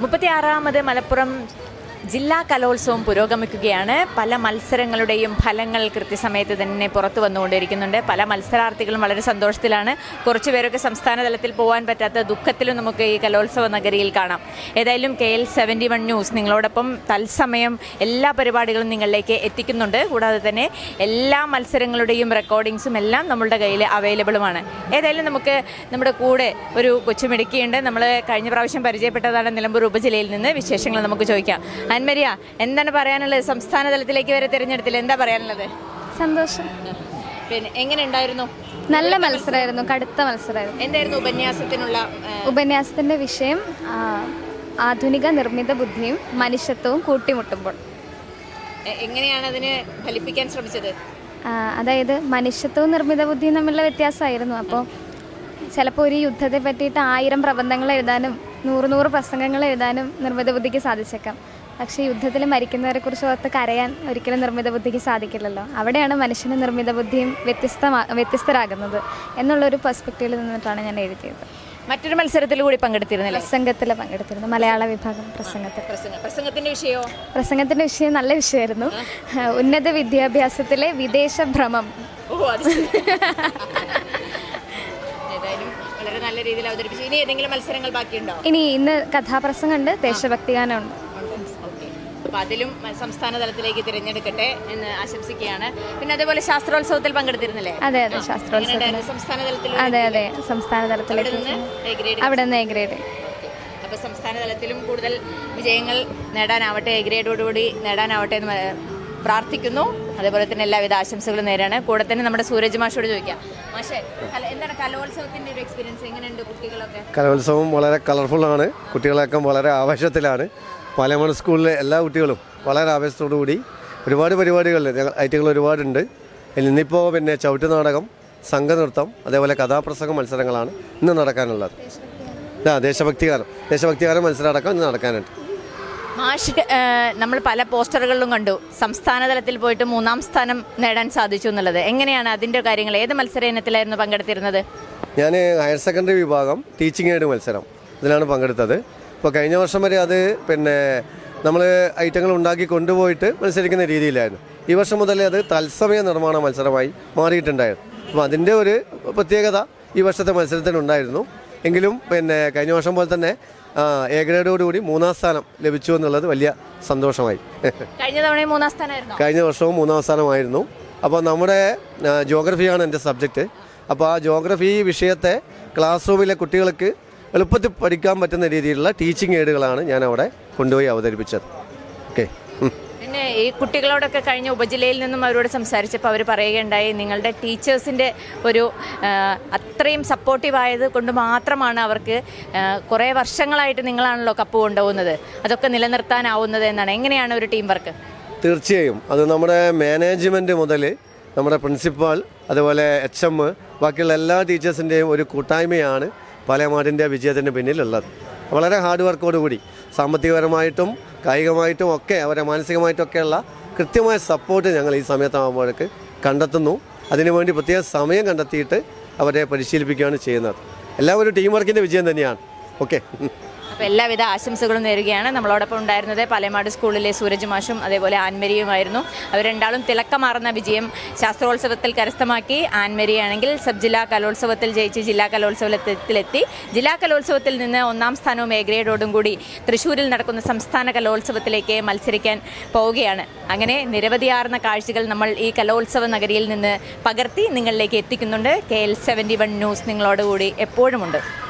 മുപ്പത്തിയാറാമത് മലപ്പുറം ജില്ലാ കലോത്സവം പുരോഗമിക്കുകയാണ്. പല മത്സരങ്ങളുടെയും ഫലങ്ങൾ കൃത്യസമയത്ത് തന്നെ പുറത്തു വന്നുകൊണ്ടിരിക്കുന്നുണ്ട്. പല മത്സരാർത്ഥികളും വളരെ സന്തോഷത്തിലാണ്. കുറച്ചു പേരൊക്കെ സംസ്ഥാന തലത്തിൽ പോകാൻ പറ്റാത്ത ദുഃഖത്തിലും നമുക്ക് ഈ കലോത്സവ നഗരിയിൽ കാണാം. ഏതായാലും K L seventy one news നിങ്ങളോടൊപ്പം തത്സമയം എല്ലാ പരിപാടികളും നിങ്ങളിലേക്ക് എത്തിക്കുന്നുണ്ട്. കൂടാതെ തന്നെ എല്ലാ മത്സരങ്ങളുടെയും റെക്കോർഡിങ്സും എല്ലാം നമ്മളുടെ കയ്യിൽ അവൈലബിളുമാണ് ഏതായാലും നമുക്ക് നമ്മുടെ കൂടെ ഒരു കൊച്ചുമിടുക്കിയുണ്ട്. നമ്മൾ കഴിഞ്ഞ പ്രാവശ്യം പരിചയപ്പെട്ടതാണ് നിലമ്പൂർ ഉപജില്ലയിൽ നിന്ന്. വിശേഷങ്ങൾ നമുക്ക് ചോദിക്കാം. അൻമരിയ എന്താണ് പറയാനുള്ളത്? സംസ്ഥാന തലത്തിലേക്ക് വരെ തിരഞ്ഞെടുത്തില്ല? എന്താ പറയാനുള്ളത്? സന്തോഷം. പിന്നെ എങ്ങനെ ഉണ്ടായിരുന്നു നല്ല മത്സരമായിരുന്നു കടുത്ത മത്സരമായിരുന്നു. എന്തായിരുന്നു ഉപന്യാസത്തിനുള്ള ഉപന്യാസത്തിന്റെ വിഷയം? ആധുനിക നിർമ്മിത ബുദ്ധിയും മനുഷ്യത്വവും കൂട്ടിമുട്ടുമ്പോൾ. എങ്ങനെയാണ് അതിന് ഫലിപ്പിക്കാൻ ശ്രമിച്ചത്? അതായത് മനുഷ്യത്വവും നിർമ്മിത ബുദ്ധിയും തമ്മിലുള്ള വ്യത്യാസമായിരുന്നു. അപ്പോൾ ചിലപ്പോൾ ഒരു യുദ്ധത്തെ പറ്റിയിട്ട് ആയിരം പ്രബന്ധങ്ങൾ എഴുതാനും നൂറ് നൂറ് പ്രസംഗങ്ങൾ എഴുതാനും നിർമ്മിത ബുദ്ധിക്ക് സാധിച്ചേക്കാം. പക്ഷേ യുദ്ധത്തിൽ മരിക്കുന്നവരെ കുറിച്ച് ഓർത്ത് കരയാൻ ഒരിക്കലും നിർമ്മിത ബുദ്ധിക്ക് സാധിക്കില്ലല്ലോ. അവിടെയാണ് മനുഷ്യന് നിർമ്മിത ബുദ്ധിയും വ്യത്യസ്തമാ വ്യത്യസ്തരാകുന്നത് എന്നുള്ളൊരു പെർസ്പെക്റ്റീവിൽ നിന്നിട്ടാണ് ഞാൻ എഴുതിയത്. മറ്റൊരു മത്സരത്തിൽ കൂടി പങ്കെടുത്തിരുന്നില്ല? പ്രസംഗത്തിൽ പങ്കെടുത്തിരുന്നു. മലയാള വിഭാഗം പ്രസംഗത്തിൽ. പ്രസംഗം. പ്രസംഗത്തിന്റെ വിഷയോ? പ്രസംഗത്തിന്റെ വിഷയം നല്ല വിഷയമായിരുന്നു. ഉന്നത വിദ്യാഭ്യാസത്തിലെ വിദേശ ഭ്രമം. വളരെ നല്ല രീതിയിൽ അവതരിപ്പിച്ചു. ഇനി ഏതെങ്കിലും മത്സരങ്ങൾ ബാക്കിയുണ്ടോ? ഇനി ഇന്ന് കഥാപ്രസംഗമുണ്ട്. ദേശഭക്തി ഗാനം ഓക്കെ അപ്പോൾ അതിലും സംസ്ഥാന തലത്തിലേക്ക് തിരഞ്ഞെടുക്കട്ടെ എന്ന് ആശംസിക്കുകയാണ്. പിന്നെ അതേപോലെ ശാസ്ത്രോത്സവത്തിൽ പങ്കെടുത്തിരുന്നില്ലേ? അതെ അതെ എങ്ങനെയുണ്ടായിരുന്നു? സംസ്ഥാന തലത്തിൽ അതെ അതെ സംസ്ഥാന തലത്തിലേക്ക്. അവിടെ നിന്ന് എ ഗ്രേഡ് അപ്പോൾ സംസ്ഥാന തലത്തിലും കൂടുതൽ വിജയങ്ങൾ നേടാനാവട്ടെ എ ഗ്രേഡോടുകൂടി നേടാനാവട്ടെ എന്ന് പ്രാർത്ഥിക്കുന്നു. അതേപോലെ തന്നെ എല്ലാവിധ ആശംസകളും നേരാണ്. കൂടെ തന്നെ നമ്മുടെ സൂരജ് മാഷോട് ചോദിക്കാം. മാഷേ എന്താണ് കലോത്സവത്തിന്റെ ഒരു എക്സ്പീരിയൻസ് എങ്ങനെയുണ്ട് കുട്ടികളൊക്കെ? കലോത്സവം വളരെ കളർഫുൾ ആണ്. കുട്ടികളൊക്കെ വളരെ ആവേശത്തിലാണ്. പാലമൺ സ്കൂളിലെ എല്ലാ കുട്ടികളും വളരെ ആവേശത്തോടു കൂടി ഒരുപാട് പരിപാടികളിൽ ഞങ്ങൾ ഐറ്റങ്ങൾ ഒരുപാടുണ്ട്. ഇന്നിപ്പോൾ പിന്നെ ചവിട്ട് നാടകം സംഘനൃത്തം അതേപോലെ കഥാപ്രസംഗ മത്സരങ്ങളാണ് ഇന്ന് നടക്കാനുള്ളത്. ആ ദേശഭക്തികാരം. ദേശഭക്തികാരം മത്സരം അടക്കം ഇന്ന് നടക്കാനുണ്ട്. മാഷ് നമ്മൾ പല പോസ്റ്ററുകളിലും കണ്ടു. സംസ്ഥാന തലത്തിൽ പോയിട്ട് മൂന്നാം സ്ഥാനം നേടാൻ സാധിച്ചു എന്നുള്ളത്. എങ്ങനെയാണ് അതിന്റെ കാര്യങ്ങൾ? ഏത് മത്സര ഇനത്തിലായിരുന്നു പങ്കെടുത്തിരുന്നത്? ഞാൻ ഹയർ സെക്കൻഡറി വിഭാഗം ടീച്ചിങ് എയ്ഡ് മത്സരം ഇതിലാണ് പങ്കെടുത്തത്. ഇപ്പോൾ കഴിഞ്ഞ വർഷം വരെ അത് പിന്നെ നമ്മൾ ഐറ്റങ്ങൾ ഉണ്ടാക്കി കൊണ്ടുപോയിട്ട് മത്സരിക്കുന്ന രീതിയിലായിരുന്നു. ഈ വർഷം മുതൽ അത് തത്സമയ നിർമ്മാണ മത്സരമായി മാറിയിട്ടുണ്ടായിരുന്നു. അപ്പോൾ അതിന്റെ ഒരു പ്രത്യേകത ഈ വർഷത്തെ മത്സരത്തിനുണ്ടായിരുന്നു എങ്കിലും പിന്നെ കഴിഞ്ഞ വർഷം പോലെ തന്നെ എ ഗ്രേഡോടുകൂടി മൂന്നാം സ്ഥാനം ലഭിച്ചു എന്നുള്ളത് വലിയ സന്തോഷമായി. കഴിഞ്ഞ തവണ മൂന്നാം സ്ഥാനമായിരുന്നു? കഴിഞ്ഞ വർഷവും മൂന്നാം സ്ഥാനമായിരുന്നു. അപ്പോൾ നമ്മുടെ ജോഗ്രഫിയാണ് എന്റെ സബ്ജക്റ്റ് അപ്പോൾ ആ ജോഗ്രഫി വിഷയത്തെ ക്ലാസ് റൂമിലെ കുട്ടികൾക്ക് എളുപ്പത്തിൽ പഠിക്കാൻ പറ്റുന്ന രീതിയിലുള്ള ടീച്ചിങ് എയ്ഡുകളാണ് ഞാൻ അവിടെ കൊണ്ടുപോയി അവതരിപ്പിച്ചത്. ഓക്കെ പിന്നെ ഈ കുട്ടികളോടൊക്കെ കഴിഞ്ഞ ഉപജില്ലയിൽ നിന്നും അവരോട് സംസാരിച്ചപ്പോൾ അവർ പറയുകയുണ്ടായി നിങ്ങളുടെ ടീച്ചേഴ്സിന്റെ ഒരു അത്രയും സപ്പോർട്ടീവ് ആയത് കൊണ്ട് മാത്രമാണ് അവർക്ക് കുറേ വർഷങ്ങളായിട്ട് നിങ്ങളാണല്ലോ കപ്പ് കൊണ്ടുപോകുന്നത്. അതൊക്കെ നിലനിർത്താനാവുന്നത് എന്നാണ്. എങ്ങനെയാണ് ഒരു ടീം വർക്ക് തീർച്ചയായും. അത് നമ്മുടെ മാനേജ്മെന്റ് മുതൽ നമ്മുടെ പ്രിൻസിപ്പാൾ അതുപോലെ എച്ച് എം ബാക്കിയുള്ള എല്ലാ ടീച്ചേഴ്സിന്റെയും ഒരു കൂട്ടായ്മയാണ്. പാലമാടിന്റെ വിജയത്തിന് പിന്നിലുള്ളത്. വളരെ ഹാർഡ് വർക്കോടുകൂടി സാമ്പത്തികപരമായിട്ടും കായികമായിട്ടും ഒക്കെ അവരെ മാനസികമായിട്ടൊക്കെയുള്ള കൃത്യമായ സപ്പോർട്ട് ഞങ്ങൾ ഈ സമയത്താകുമ്പോഴേക്ക് കണ്ടെത്തുന്നു. അതിനുവേണ്ടി പ്രത്യേക സമയം കണ്ടെത്തിയിട്ട് അവരെ പരിശീലിപ്പിക്കുകയാണ് ചെയ്യുന്നത്. എല്ലാവരും ടീം വർക്കിന്റെ വിജയം തന്നെയാണ്. ഓക്കെ അപ്പോൾ എല്ലാവിധ ആശംസകളും നേരുകയാണ്. നമ്മളോടൊപ്പം ഉണ്ടായിരുന്നത് പലയമാട് സ്കൂളിലെ സൂരജ് മാഷും അതേപോലെ ആൻമരിയുമായിരുന്നു. അവർ രണ്ടാളും തിളക്കമാർന്ന വിജയം ശാസ്ത്രോത്സവത്തിൽ കരസ്ഥമാക്കി. ആൻമരിയാണെങ്കിൽ സബ് ജില്ലാ കലോത്സവത്തിൽ ജയിച്ച് ജില്ലാ കലോത്സവത്തിലെത്തി. ജില്ലാ കലോത്സവത്തിൽ നിന്ന് ഒന്നാം സ്ഥാനവും എ ഗ്രേഡോടും കൂടി തൃശ്ശൂരിൽ നടക്കുന്ന സംസ്ഥാന കലോത്സവത്തിലേക്ക് മത്സരിക്കാൻ പോവുകയാണ്. അങ്ങനെ നിരവധിയാർന്ന കാഴ്ചകൾ നമ്മൾ ഈ കലോത്സവ നഗരിയിൽ നിന്ന് പകർത്തി നിങ്ങളിലേക്ക് എത്തിക്കുന്നുണ്ട്. K L seventy one news നിങ്ങളോടുകൂടി എപ്പോഴുമുണ്ട്.